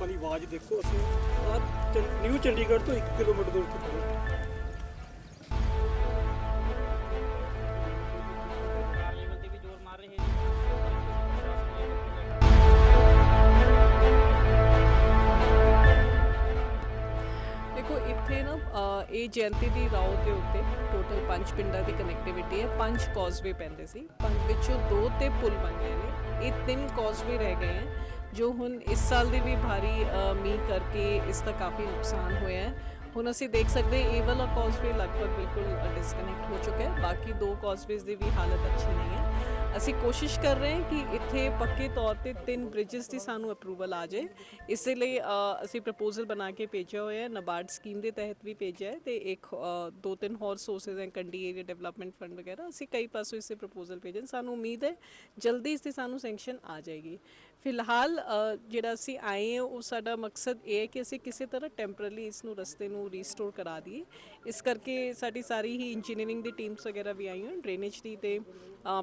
ਲੋਕਾਂ ਦੀ ਆਵਾਜ਼ ਦੇਖੋ ਅਸੀਂ। ਆਹ ਨਿਊ ਚੰਡੀਗੜ੍ਹ ਤੋਂ 1 ਕਿਲੋਮੀਟਰ ਦੂਰ ਤੇ ਖੜੇ ਹਾਂ। ਸਰਕਾਰ ਲੈਵਲ ਤੇ ਵੀ ਜ਼ੋਰ ਮਾਰ ਰਹੇ ਨੇ ਦੇਖੋ ਇੱਥੇ ਨਾ ਅ, ਇਹ ਜਯੰਤੀ ਦੀ ਰਾਓ ਦੇ ਉੱਤੇ ਟੋਟਲ ਪੰਜ ਪਿੰਡਾਂ ਦੀ ਕਨੈਕਟੀਵਿਟੀ ਹੈ। ਪੰਜ ਕੌਜ਼ਵੇ ਪੈਂਦੇ ਸੀ। ਪੰਜ ਵਿੱਚੋਂ ਦੋ ਤੇ ਪੁਲ ਬਣ ਗਏ ਨੇ। ਇਹ ਤਿੰਨ ਕੌਜ਼ਵੇ ਰਹਿ ਗਏ ਹੈ। ਜੋ ਹੁਣ ਇਸ ਸਾਲ ਦੇ ਵੀ ਭਾਰੀ ਮੀਂਹ ਕਰਕੇ ਇਸ ਦਾ ਕਾਫੀ ਨੁਕਸਾਨ ਹੋਇਆ ਹੈ। ਹੁਣ ਅਸੀਂ ਦੇਖ ਸਕਦੇ ਹਾਂ, ਇਹ ਵਾਲਾ ਕੌਜ਼ਵੇ ਲਗਭਗ ਬਿਲਕੁਲ ਡਿਸਕਨੈਕਟ ਹੋ ਚੁੱਕਾ ਹੈ। ਬਾਕੀ ਦੋ ਕੌਜ਼ਵੇਜ਼ ਦੀ ਵੀ ਹਾਲਤ ਅੱਛੀ ਨਹੀਂ ਹੈ। ਅਸੀਂ ਕੋਸ਼ਿਸ਼ ਕਰ ਰਹੇ ਹਾਂ ਕਿ ਇੱਥੇ ਪੱਕੇ ਤੌਰ ਤੇ ਤਿੰਨ ਬ੍ਰਿਜਸ ਦੀ ਸਾਨੂੰ ਅਪਰੂਵਲ ਆ ਜਾਏ। ਇਸ ਲਈ ਅਸੀਂ ਪ੍ਰਪੋਜ਼ਲ ਬਣਾ ਕੇ ਭੇਜਿਆ ਹੋਇਆ ਹੈ। ਨਬਾਰਡ ਸਕੀਮ ਦੇ ਤਹਿਤ ਵੀ ਭੇਜਿਆ ਹੈ ਤੇ ਇੱਕ ਦੋ ਤਿੰਨ ਹੋਰ ਸੋਰਸਸ ਹੈ, ਕੰਡੀ ਏਰੀਆ ਡਿਵੈਲਪਮੈਂਟ ਫੰਡ ਵਗੈਰਾ। ਅਸੀਂ ਕਈ ਪਾਸੋਂ ਇਸੇ ਪ੍ਰਪੋਜ਼ਲ ਭੇਜਣ। ਸਾਨੂੰ ਉਮੀਦ ਹੈ, ਜਲਦੀ ਇਸ 'ਤੇ ਸਾਨੂੰ ਸੈਂਕਸ਼ਨ ਆ ਜਾਏਗੀ। ਫਿਲਹਾਲ ਅ, ਜਿਹੜਾ ਅਸੀਂ ਆਏ ਹਾਂ ਉਹ ਸਾਡਾ ਮਕਸਦ ਇਹ ਹੈ ਕਿ ਅਸੀਂ ਕਿਸੇ ਤਰ੍ਹਾਂ ਟੈਂਪਰਰੀ ਇਸ ਨੂੰ ਰਸਤੇ ਨੂੰ ਰੀਸਟੋਰ ਕਰਾ ਦਈਏ। ਇਸ ਕਰਕੇ ਸਾਡੀ ਸਾਰੀ ਹੀ ਇੰਜੀਨੀਅਰਿੰਗ ਦੀ ਟੀਮਸ ਵਗੈਰਾ ਵੀ ਆਈਆਂ ਡਰੇਨੇਜ ਦੀ ਤੇ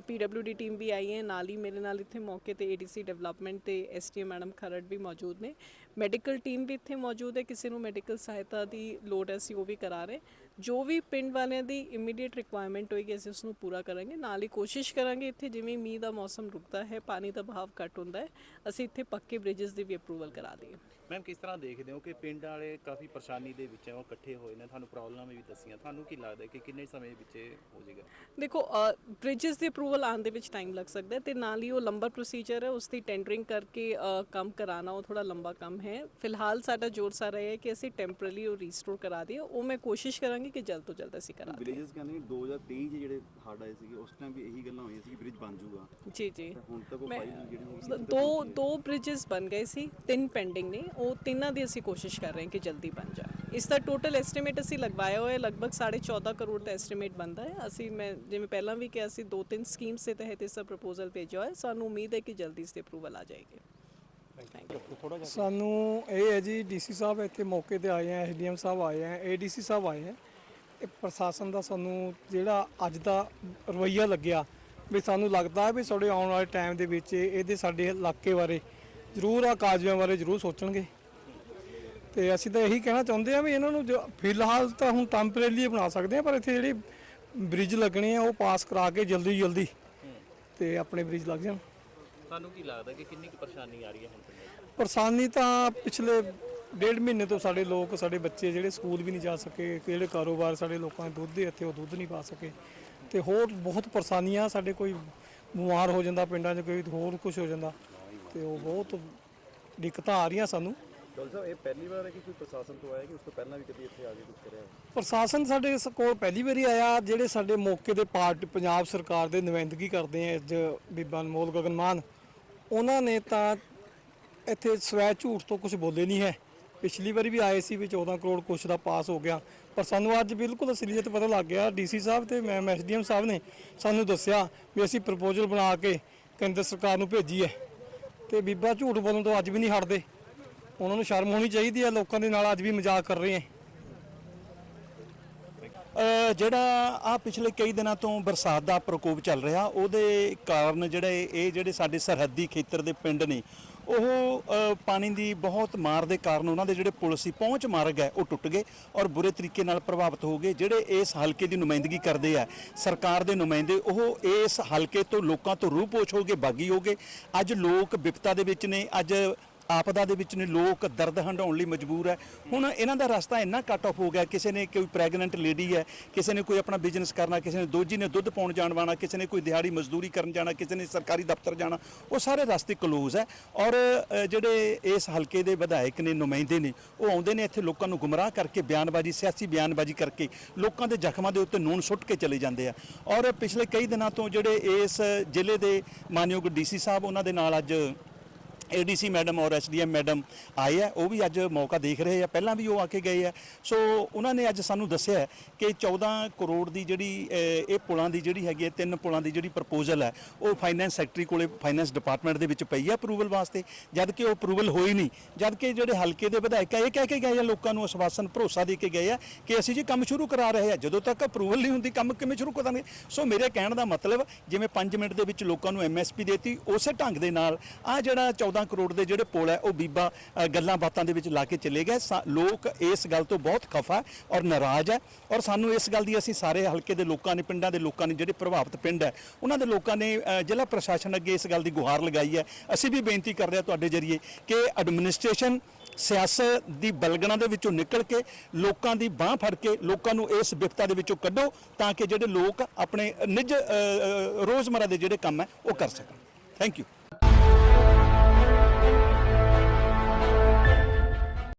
ਪੀਡਬਲਯੂਡੀ ਟੀਮ ਵੀ ਆਈ ਹੈ। ਨਾਲ ਹੀ ਮੇਰੇ ਨਾਲ ਇੱਥੇ ਮੌਕੇ ਤੇ ਏਡੀਸੀ ਡਿਵੈਲਪਮੈਂਟ ਤੇ ਐਸਟੀਐਮ ਮੈਡਮ ਖਰੜ ਵੀ ਮੌਜੂਦ ਨੇ। ਮੈਡੀਕਲ ਟੀਮ ਵੀ ਇੱਥੇ ਮੌਜੂਦ ਹੈ ਕਿਸੇ ਨੂੰ ਮੈਡੀਕਲ ਸਹਾਇਤਾ ਦੀ ਲੋੜ ਹੈ ਅਸੀਂ ਉਹ ਵੀ ਕਰਾ ਰਹੇ ਜੋ ਵੀ ਪਿੰਡ ਵਾਲਿਆਂ ਦੀ ਇਮੀਡੀਏਟ ਰਿਕੁਆਇਰਮੈਂਟ ਹੋਏਗੀ ਅਸੀਂ ਉਸ ਨੂੰ ਪੂਰਾ ਕਰਾਂਗੇ। ਨਾਲ ਹੀ ਕੋਸ਼ਿਸ਼ ਕਰਾਂਗੇ ਇੱਥੇ ਜਿਵੇਂ ਮੀਂਹ ਦਾ ਮੌਸਮ ਰੁਕਦਾ ਹੈ ਪਾਣੀ ਦਾ ਬਹਾਵ ਘੱਟ ਹੁੰਦਾ ਹੈ ਅਸੀਂ ਇੱਥੇ ਪੱਕੇ ਬ੍ਰਿਜਸ ਦੀ ਵੀ ਅਪਰੂਵਲ ਕਰਾ ਦਈਏ। ਮੈਮ ਕਿਸ ਤਰ੍ਹਾਂ ਦੇਖਦੇ ਹੋ ਕਿ ਪਿੰਡ ਵਾਲੇ ਕਾਫੀ ਪਰੇਸ਼ਾਨੀ ਦੇ ਵਿੱਚ ਹੈ ਉਹ ਇਕੱਠੇ ਹੋਏ ਨੇ? ਤੁਹਾਨੂੰ ਪ੍ਰੋਬਲਮਾਂ ਵੀ ਦੱਸੀਆਂ। ਤੁਹਾਨੂੰ ਕੀ ਲੱਗਦਾ ਕਿ ਕਿੰਨੇ ਸਮੇਂ ਵਿੱਚ ਹੋ ਜਾਏਗਾ? ਦੇਖੋ ਬ੍ਰਿਜਸ ਦੀ ਅਪਰੂਵਲ ਆਉਣ ਦੇ ਵਿੱਚ ਟਾਈਮ ਲੱਗ ਸਕਦਾ ਹੈ ਤੇ ਨਾਲ ਹੀ ਉਹ ਲੰਬਾ ਪ੍ਰੋਸੀਜਰ ਹੈ ਉਸ ਦੀ ਟੈਂਡਰਿੰਗ ਕਰਕੇ ਕੰਮ ਕਰਾਉਣਾ ਉਹ ਥੋੜਾ ਲੰਬਾ ਕੰਮ ਹੈ ਫਿਲਹਾਲ ਸਾਡਾ ਜੋਰ ਸਾਰਾ ਇਹ ਹੈ ਕਿ ਅਸੀਂ ਟੈਂਪਰੇਰੀ ਉਹ ਰੀਸਟੋਰ ਕਰਾ ਦਈਏ ਉਹ ਮੈਂ ਕੋਸ਼ਿਸ਼ ਕਰਾਂਗੀ ਕਿ ਜਲਦ ਤੋਂ ਜਲਦ ਅਸੀਂ ਕਰਾ ਦਈਏ ਵਿਲੇजेस ਕਹਿੰਦੇ ਨੇ 2023 'ਚ ਜਿਹੜੇ ਹੜ੍ਹ ਆਏ ਸੀਗੇ ਉਸ ਟਾਈਮ ਵੀ ਇਹੀ ਗੱਲਾਂ ਹੋਈਆਂ ਸੀ ਕਿ ਬ੍ਰਿਜ ਬਣ ਜਾਊਗਾ ਜੀ ਜੀ ਤੇ ਹੁਣ ਤੱਕ ਉਹ ਫਾਈਲ ਜਿਹੜੀ ਦੋ ਦੋ ਬ੍ਰਿਜਸ ਬਣ ਗਏ ਸੀ ਤਿੰਨ ਪੈਂਡਿੰਗ ਨੇ ਉਹ ਤਿੰਨਾਂ ਦੀ ਅਸੀਂ ਕੋਸ਼ਿਸ਼ ਕਰ ਰਹੇ ਹਾਂ ਕਿ ਜਲਦੀ ਬਣ ਜਾਏ ਇਸ ਦਾ ਟੋਟਲ ਐਸਟੀਮੇਟ ਅਸੀਂ ਲਗਵਾਇਆ ਹੋਇਆ ਹੈ ਲਗਭਗ 14.5 ਕਰੋੜ ਦਾ ਐਸਟੀਮੇਟ ਬਣਦਾ ਹੈ ਅਸੀਂ ਮੈਂ ਜਿਵੇਂ ਪਹਿਲਾਂ ਵੀ ਕਿਹਾ ਸੀ ਦੋ ਤਿੰਨ ਸਕੀਮਸ ਦੇ ਤਹਿਤ ਇਸ ਦਾ ਪ੍ਰਪੋਜ਼ਲ ਭੇਜਿਆ ਹੋਇਆ ਸਾਨੂੰ ਉਮੀਦ ਹੈ ਕਿ ਜਲਦੀ ਇਸ ਦੀ ਅਪਰੂਵਲ ਆ ਜਾਏਗੀ ਸਾਨੂੰ ਇਹ ਹੈ ਜੀ ਡੀਸੀ ਸਾਹਿਬ ਇੱਥੇ ਮੌਕੇ ਤੇ ਆਏ ਆ ਐਸਡੀਐਮ ਸਾਹਿਬ ਆਏ ਆ ਏਡੀਸੀ ਸਾਹਿਬ ਆਏ ਆ। ਇਹ ਪ੍ਰਸ਼ਾਸਨ ਦਾ ਸਾਨੂੰ ਜਿਹੜਾ ਅੱਜ ਦਾ ਰਵੱਈਆ ਲੱਗਿਆ ਵੀ ਸਾਨੂੰ ਲੱਗਦਾ ਹੈ ਵੀ ਸਾਡੇ ਆਉਣ ਵਾਲੇ ਟਾਈਮ ਦੇ ਵਿੱਚ ਇਹਦੇ ਸਾਡੇ ਇਲਾਕੇ ਬਾਰੇ ਜ਼ਰੂਰ ਆ ਕਾਜਿਆਂ ਬਾਰੇ ਜ਼ਰੂਰ ਸੋਚਣਗੇ। ਤੇ ਅਸੀਂ ਤਾਂ ਇਹੀ ਕਹਿਣਾ ਚਾਹੁੰਦੇ ਆ ਵੀ ਇਹਨਾਂ ਨੂੰ ਜੋ ਫਿਲਹਾਲ ਤਾਂ ਹੁਣ ਟੈਂਪਰੇਰੀ ਬਣਾ ਸਕਦੇ ਆ ਪਰ ਇੱਥੇ ਜਿਹੜੇ ਬ੍ਰਿਜ ਲੱਗਣੇ ਆ ਉਹ ਪਾਸ ਕਰਾ ਕੇ ਜਲਦੀ ਜਲਦੀ ਤੇ ਆਪਣੇ ਬ੍ਰਿਜ ਲੱਗ ਜਾਣ। ਤੁਹਾਨੂੰ ਕੀ ਲੱਗਦਾ ਕਿ ਕਿੰਨੀ ਕੁ ਪਰੇਸ਼ਾਨੀ ਆ ਰਹੀ ਹੈ ਹੁਣ ਪਿੰਡਾਂ 'ਚ ਪਰੇਸ਼ਾਨੀ ਤਾਂ ਪਿਛਲੇ ਡੇਢ ਮਹੀਨੇ ਤੋਂ ਸਾਡੇ ਲੋਕ ਸਾਡੇ ਬੱਚੇ ਜਿਹੜੇ ਸਕੂਲ ਵੀ ਨਹੀਂ ਜਾ ਸਕੇ ਜਿਹੜੇ ਕਾਰੋਬਾਰ ਸਾਡੇ ਲੋਕਾਂ ਦੇ ਦੁੱਧ ਦੇ ਇੱਥੇ ਉਹ ਦੁੱਧ ਨਹੀਂ ਪਾ ਸਕੇ। ਤੇ ਹੋਰ ਬਹੁਤ ਪਰੇਸ਼ਾਨੀਆਂ ਸਾਡੇ ਕੋਈ ਬਿਮਾਰ ਹੋ ਜਾਂਦਾ ਪਿੰਡਾਂ 'ਚ ਕੋਈ ਹੋਰ ਕੁਝ ਹੋ ਜਾਂਦਾ। ਤੇ ਉਹ ਬਹੁਤ ਦਿੱਕਤਾਂ ਆ ਰਹੀਆਂ ਸਾਨੂੰ। ਡਾਕਟਰ ਸਾਹਿਬ ਇਹ ਪਹਿਲੀ ਵਾਰ ਹੈ ਕਿ ਕੋਈ ਪ੍ਰਸ਼ਾਸਨ ਤੋਂ ਆਇਆ ਕਿ ਉਸ ਤੋਂ ਪਹਿਲਾਂ ਵੀ ਕਦੀ ਇੱਥੇ ਆ ਕੇ ਕੁਝ ਕਰਿਆ ਪ੍ਰਸ਼ਾਸਨ ਸਾਡੇ ਇਸ ਕੋਲ ਪਹਿਲੀ ਵਾਰੀ ਆਇਆ ਜਿਹੜੇ ਸਾਡੇ ਮੌਕੇ ਦੇ ਪਾਰਟ ਪੰਜਾਬ ਸਰਕਾਰ ਦੇ ਨੁਮਾਇੰਦਗੀ ਕਰਦੇ ਆ ਅੱਜ ਬੀਬਾ ਅਨਮੋਲ ਗਗਨ ਮਾਨ। ਉਹਨਾਂ ਨੇ ਤਾਂ ਇੱਥੇ ਸਵੈ ਝੂਠ ਤੋਂ ਕੁਝ ਬੋਲੇ ਨਹੀਂ ਹੈ। ਪਿਛਲੀ ਵਾਰੀ ਵੀ ਆਏ ਸੀ ਵੀ 14 ਕਰੋੜ ਕੁਛ ਦਾ ਪਾਸ ਹੋ ਗਿਆ। ਪਰ ਸਾਨੂੰ ਅੱਜ ਬਿਲਕੁਲ ਅਸਲੀਅਤ ਪਤਾ ਲੱਗ ਗਿਆ। ਡੀਸੀ ਸਾਹਿਬ ਤੇ ਮੈਮ ਐਸਡੀਐਮ ਸਾਹਿਬ ਨੇ ਸਾਨੂੰ ਦੱਸਿਆ ਵੀ ਅਸੀਂ ਪ੍ਰਪੋਜ਼ਲ ਬਣਾ ਕੇ ਕੇਂਦਰ ਸਰਕਾਰ ਨੂੰ ਭੇਜੀ ਹੈ ਤੇ ਬੀਬਾ ਝੂਠ ਬੋਲਣ ਤੋਂ ਅੱਜ ਵੀ ਨਹੀਂ ਹਟਦੇ। ਉਹਨਾਂ ਨੂੰ ਸ਼ਰਮ ਹੋਣੀ ਚਾਹੀਦੀ ਹੈ। ਲੋਕਾਂ ਦੇ ਨਾਲ ਅੱਜ ਵੀ ਮਜ਼ਾਕ ਕਰ ਰਹੇ ਹੈ। ਜਿਹੜਾ ਆ ਪਿਛਲੇ ਕਈ ਦਿਨਾਂ ਤੋਂ ਬਰਸਾਤ ਦਾ ਪ੍ਰਕੋਪ ਚੱਲ ਰਿਹਾ, ਉਹਦੇ ਕਾਰਨ ਜਿਹੜੇ ਇਹ ਜਿਹੜੇ ਸਾਡੇ ਸਰਹੱਦੀ ਖੇਤਰ ਦੇ ਪਿੰਡ ਨੇ, ਉਹ ਪਾਣੀ ਦੀ ਬਹੁਤ ਮਾਰ ਦੇ ਕਾਰਨ ਉਹਨਾਂ ਦੇ ਜਿਹੜੇ ਪੁਲ ਸੀ, ਪਹੁੰਚ ਮਾਰਗ ਹੈ, ਉਹ ਟੁੱਟ ਗਏ ਔਰ ਬੁਰੇ ਤਰੀਕੇ ਨਾਲ ਪ੍ਰਭਾਵਿਤ ਹੋ ਗਏ। ਜਿਹੜੇ ਇਸ ਹਲਕੇ ਦੀ ਨੁਮਾਇੰਦਗੀ ਕਰਦੇ ਆ, ਸਰਕਾਰ ਦੇ ਨੁਮਾਇੰਦੇ, ਉਹ ਇਸ ਹਲਕੇ ਤੋਂ ਲੋਕਾਂ ਤੋਂ ਰੂਪੋਸ਼ ਹੋ ਗਏ, ਬਾਗੀ ਹੋ ਗਏ। ਅੱਜ ਲੋਕ ਵਿਪਤਾ ਦੇ ਵਿੱਚ ਨੇ, ਅੱਜ ਆਪਦਾ ਦੇ ਵਿੱਚ ਨੇ, ਲੋਕ ਦਰਦ ਹੰਡਾਉਣ ਲਈ ਮਜਬੂਰ ਹੈ। ਹੁਣ ਇਹਨਾਂ ਦਾ ਰਸਤਾ ਇੰਨਾ ਕੱਟ ਆਫ ਹੋ ਗਿਆ, ਕਿਸੇ ਨੇ ਕੋਈ ਪ੍ਰੈਗਨੈਂਟ ਲੇਡੀ ਹੈ, ਕਿਸੇ ਨੇ ਕੋਈ ਆਪਣਾ ਬਿਜ਼ਨਸ ਕਰਨਾ, ਕਿਸੇ ਨੇ ਦੋਜੀ ਨੇ ਦੁੱਧ ਪਾਉਣ ਜਾਣ ਵਾਣਾ ਕਿਸੇ ਨੇ ਕੋਈ ਦਿਹਾੜੀ ਮਜ਼ਦੂਰੀ ਕਰਨ ਜਾਣਾ, ਕਿਸੇ ਨੇ ਸਰਕਾਰੀ ਦਫ਼ਤਰ ਜਾਣਾ, ਉਹ ਸਾਰੇ ਰਸਤੇ ਕਲੋਜ਼ ਹੈ। ਔਰ ਜਿਹੜੇ ਇਸ ਹਲਕੇ ਦੇ ਵਿਧਾਇਕ ਨੇ, ਨੁਮਾਇੰਦੇ ਨੇ, ਉਹ ਆਉਂਦੇ ਨੇ ਇੱਥੇ ਲੋਕਾਂ ਨੂੰ ਗੁੰਮਰਾਹ ਕਰਕੇ ਬਿਆਨਬਾਜ਼ੀ, ਸਿਆਸੀ ਬਿਆਨਬਾਜ਼ੀ ਕਰਕੇ ਲੋਕਾਂ ਦੇ ਜ਼ਖਮਾਂ ਦੇ ਉੱਤੇ ਨੂਨ ਸੁੱਟ ਕੇ ਚਲੇ ਜਾਂਦੇ ਆ। ਔਰ ਪਿਛਲੇ ਕਈ ਦਿਨਾਂ ਤੋਂ ਜਿਹੜੇ ਇਸ ਜ਼ਿਲ੍ਹੇ ਦੇ ਮਾਨਯੋਗ ਡੀਸੀ ਸਾਹਿਬ, ਉਹਨਾਂ ਦੇ ਨਾਲ ਅੱਜ ਏਡੀਸੀ ਮੈਡਮ ਔਰ ਐਸਡੀਐਮ ਮੈਡਮ ਆਏ ਆ ਉਹ ਵੀ ਅੱਜ ਮੌਕਾ ਦੇਖ ਰਹੇ ਆ ਪਹਿਲਾਂ ਵੀ ਉਹ ਆ ਕੇ ਗਏ ਆ। ਸੋ ਉਹਨਾਂ ਨੇ ਅੱਜ ਸਾਨੂੰ ਦੱਸਿਆ ਕਿ 14 ਕਰੋੜ ਦੀ ਜਿਹੜੀ ਅਹ, ਇਹ ਪੁਲਾਂ ਦੀ ਜਿਹੜੀ ਹੈਗੀ ਹੈ ਤਿੰਨ ਪੁਲਾਂ ਦੀ ਜਿਹੜੀ ਪ੍ਰਪੋਜ਼ਲ ਹੈ ਉਹ ਫਾਈਨੈਂਸ ਸੈਕਟਰੀ ਕੋਲੇ ਫਾਈਨੈਂਸ ਡਿਪਾਰਟਮੈਂਟ ਦੇ ਵਿੱਚ ਪਈ ਹੈ ਅਪਰੂਵਲ ਵਾਸਤੇ। ਜਦ ਕਿ ਉਹ ਅਪਰੂਵਲ ਹੋਈ ਨਹੀਂ ਜਦ ਕਿ ਜਿਹੜੇ ਹਲਕੇ ਦੇ ਵਿਧਾਇਕ ਆ ਇਹ ਕਹਿ ਕੇ ਗਏ ਆ ਲੋਕਾਂ ਨੂੰ ਆਸ਼ਵਾਸਨ ਭਰੋਸਾ ਦੇ ਕੇ ਗਏ ਆ ਕਿ ਅਸੀਂ ਜੀ ਕੰਮ ਸ਼ੁਰੂ ਕਰਾ ਰਹੇ ਆ। ਜਦੋਂ ਤੱਕ ਅਪਰੂਵਲ ਨਹੀਂ ਹੁੰਦੀ ਕੰਮ ਕਿਵੇਂ ਸ਼ੁਰੂ ਕਰਾਂਗੇ? ਸੋ ਮੇਰੇ ਕਹਿਣ ਦਾ ਮਤਲਬ ਜਿਵੇਂ 5 ਮਿੰਟ ਦੇ ਵਿੱਚ ਲੋਕਾਂ ਨੂੰ ਐਮਐਸਪੀ ਦੇਤੀ ਉਸੇ ਢੰਗ ਦੇ ਨਾਲ ਆ ਜਿਹੜਾ 14 ਕਰੋੜ ਦੇ ਜਿਹੜੇ ਪੁਲ ਹੈ ਉਹ ਬੀਬਾ ਗੱਲਾਂ ਬਾਤਾਂ ਦੇ ਵਿੱਚ ਲਾ ਕੇ ਚਲੇ ਗਏ। ਸਾ- ਲੋਕ ਇਸ ਗੱਲ ਤੋਂ ਬਹੁਤ ਖਫਾ ਔਰ ਨਾਰਾਜ਼ ਹੈ ਔਰ ਸਾਨੂੰ ਇਸ ਗੱਲ ਦੀ ਅਸੀਂ ਸਾਰੇ ਹਲਕੇ ਦੇ ਲੋਕਾਂ ਨੇ ਪਿੰਡਾਂ ਦੇ ਲੋਕਾਂ ਨੇ ਜਿਹੜੇ ਪ੍ਰਭਾਵਿਤ ਪਿੰਡ ਹੈ ਉਹਨਾਂ ਦੇ ਲੋਕਾਂ ਨੇ ਜ਼ਿਲ੍ਹਾ ਪ੍ਰਸ਼ਾਸਨ ਅੱਗੇ ਇਸ ਗੱਲ ਦੀ ਗੁਹਾਰ ਲਗਾਈ ਹੈ। ਅਸੀਂ ਵੀ ਬੇਨਤੀ ਕਰ ਰਹੇ ਹਾਂ ਤੁਹਾਡੇ ਜਰੀਏ ਕਿ ਐਡਮਿਨਿਸਟ੍ਰੇਸ਼ਨ ਸਿਆਸਤ ਦੀ ਬਲਗਣਾ ਦੇ ਵਿੱਚੋਂ ਨਿਕਲ ਕੇ ਲੋਕਾਂ ਦੀ ਬਾਹ ਫੜ ਕੇ ਲੋਕਾਂ ਨੂੰ ਇਸ ਵਿਪਤਾ ਦੇ ਵਿੱਚੋਂ ਕੱਢੋ ਤਾਂ ਕਿ ਜਿਹੜੇ ਲੋਕ ਆਪਣੇ ਨਿੱਜ ਅ, ਰੋਜ਼ਮਰਾ ਦੇ ਜਿਹੜੇ ਕੰਮ ਹੈ ਉਹ ਕਰ ਸਕਣ। Thank you